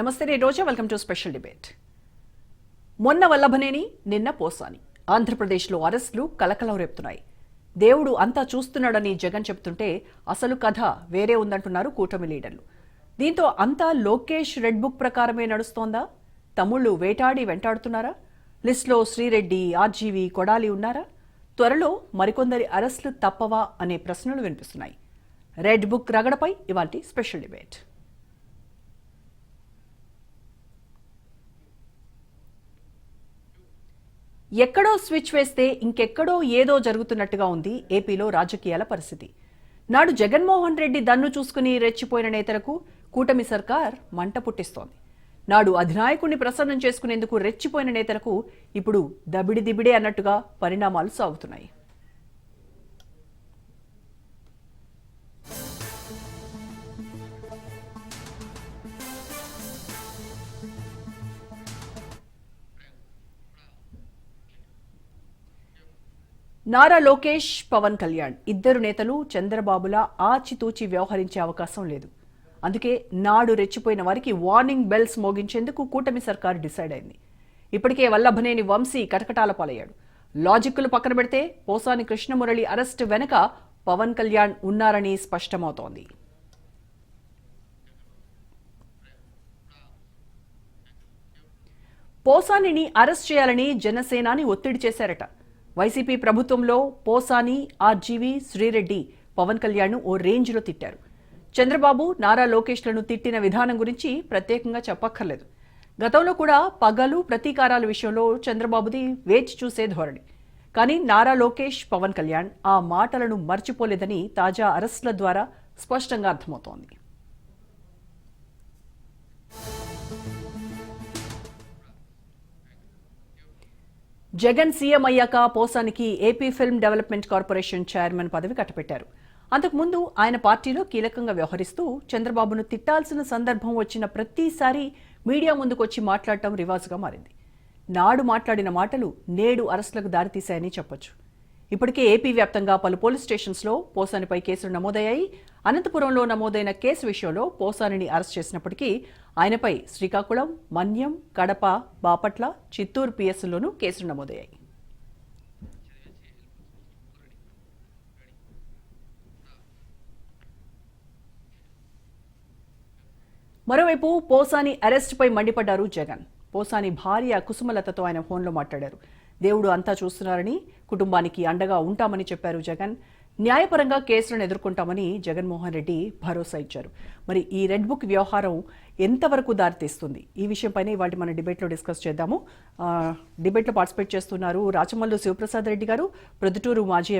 నమస్తే నేను Roja. Welcome to special debate. మొన్న వల్లభనేని నిన్న పోసాని. ఆంధ్రప్రదేశ్లో అరెస్టులు కలకలం రేపుతున్నాయి. దేవుడు అంతా చూస్తున్నాడని జగన్ చెప్తుంటే అసలు కథ వేరే ఉందంటున్నారు కూటమి లీడర్లు. దీంతో అంతా లోకేష్ రెడ్ బుక్ ప్రకారమే నడుస్తోందా? తమ్ముళ్ళు వేటాడి వెంటాడుతున్నారా? లిస్టులో శ్రీరెడ్డి ఆర్జీవి కొడాలి ఉన్నారా? త్వరలో మరికొందరి అరెస్టులు తప్పవా అనే ప్రశ్నలు వినిపిస్తున్నాయి. రెడ్ బుక్ రగడపై ఇవాంటి స్పెషల్ డిబేట్. ఎక్కడో స్విచ్ వేస్తే ఇంకెక్కడో ఏదో జరుగుతున్నట్టుగా ఉంది ఏపీలో రాజకీయాల పరిస్థితి. నాడు జగన్మోహన్ రెడ్డి దన్ను చూసుకుని రెచ్చిపోయిన నేతలకు కూటమి సర్కార్ మంట పుట్టిస్తోంది. నాడు అధినాయకుణ్ణి ప్రసన్నం చేసుకునేందుకు రెచ్చిపోయిన నేతలకు ఇప్పుడు దబిడి దిబిడే అన్నట్టుగా పరిణామాలు సాగుతున్నాయి. నారా లోకేష్ పవన్ కళ్యాణ్ ఇద్దరు నేతలు చంద్రబాబులా ఆచితూచి వ్యవహరించే అవకాశం లేదు. అందుకే నాడు రెచ్చిపోయిన వారికి వార్నింగ్ బెల్స్ మోగించేందుకు కూటమి సర్కారు డిసైడ్ అయింది. ఇప్పటికే వల్లభనేని వంశీ కటకటాల పాలయ్యాడు. లాజిక్లు పక్కన పెడితే పోసాని కృష్ణమురళి అరెస్ట్ వెనుక పవన్ కళ్యాణ్ ఉన్నారని స్పష్టమవుతోంది. పోసానిని అరెస్ట్ చేయాలని జనసేనాని ఒత్తిడి చేశారట. వైసీపీ ప్రభుత్వంలో పోసాని ఆర్జీవి శ్రీరెడ్డి పవన్ కళ్యాణ్ ఓ రేంజ్లో తిట్టారు. చంద్రబాబు నారా లోకేష్లను తిట్టిన విధానం గురించి ప్రత్యేకంగా చెప్పక్కర్లేదు. గతంలో కూడా పగలు ప్రతీకారాల విషయంలో చంద్రబాబుది వేచి చూసే ధోరణి. కానీ నారా లోకేష్ పవన్ కళ్యాణ్ ఆ మాటలను మర్చిపోలేదని తాజా అరెస్టుల ద్వారా స్పష్టంగా అర్థమవుతోంది. జగన్ సీఎం అయ్యాక పోసానికి AP film development corporation chairman పదవి కట్టబెట్టారు. అంతకుముందు ఆయన పార్టీలో కీలకంగా వ్యవహరిస్తూ చంద్రబాబును తిట్టాల్సిన సందర్భం వచ్చిన ప్రతిసారి మీడియా ముందుకొచ్చి మాట్లాడటం రివాజుగా మారింది. నాడు మాట్లాడిన మాటలు నేడు అరెస్టులకు దారితీశాయని చెప్పొచ్చు. ఇప్పటికే ఏపీ వ్యాప్తంగా పలు పోలీస్ స్టేషన్స్లో పోసానిపై కేసులు నమోదయ్యాయి. అనంతపురంలో నమోదైన కేసు విషయంలో పోసానిని అరెస్ట్ చేసినప్పటికీ ఆయనపై శ్రీకాకుళం మన్యం కడప బాపట్ల చిత్తూరు పిఎస్లోనూ కేసులు నమోదయ్యాయి. మరోవైపు పోసాని అరెస్టుపై మండిపడ్డారు జగన్. పోసాని భార్య కుసుమలతతో ఆయన ఫోన్లో మాట్లాడారు. దేవుడు అంతా చూస్తున్నారని కుటుంబానికి అండగా ఉంటామని చెప్పారు జగన్. న్యాయపరంగా కేసులను ఎదుర్కొంటామని జగన్మోహన్ రెడ్డి భరోసా ఇచ్చారు. మరి ఈ రెడ్ బుక్ వ్యవహారం ఎంతవరకు దారితీస్తుంది? ఈ విషయంపైనే ఇవాళ మన డిబేట్లో డిస్కస్ చేద్దాము. ఆ, డిబేట్లో పార్టిసిపేట్ చేస్తున్నారు రాచమల్లు శివప్రసాద్ రెడ్డి గారు ప్రొద్దుటూరు మాజీ